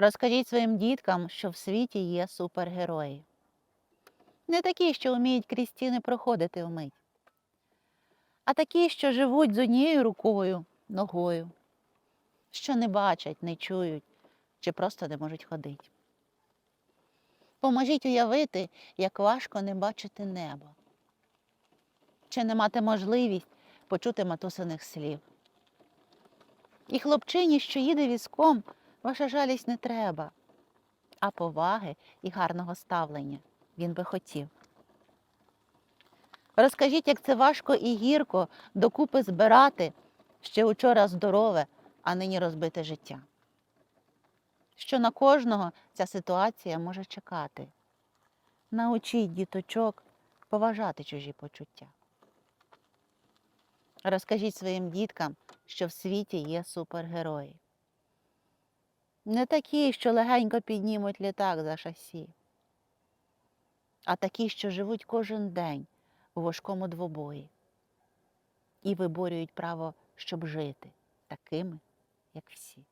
Розкажіть своїм діткам, що в світі є супергерої. Не такі, що вміють крізь стіни проходити вмить, а такі, що живуть з однією рукою, ногою, що не бачать, не чують чи просто не можуть ходити. Поможіть уявити, як важко не бачити небо, чи не мати можливість почути матусиних слів. І хлопчині, що їде візком, ваша жалість не треба, а поваги і гарного ставлення він би хотів. Розкажіть, як це важко і гірко докупи збирати ще учора здорове, а нині розбите життя. Що на кожного ця ситуація може чекати. Научіть діточок поважати чужі почуття. Розкажіть своїм діткам, що в світі є супергерої. Не такі, що легенько піднімуть літак за шасі, а такі, що живуть кожен день у важкому двобої і виборюють право, щоб жити такими, як всі.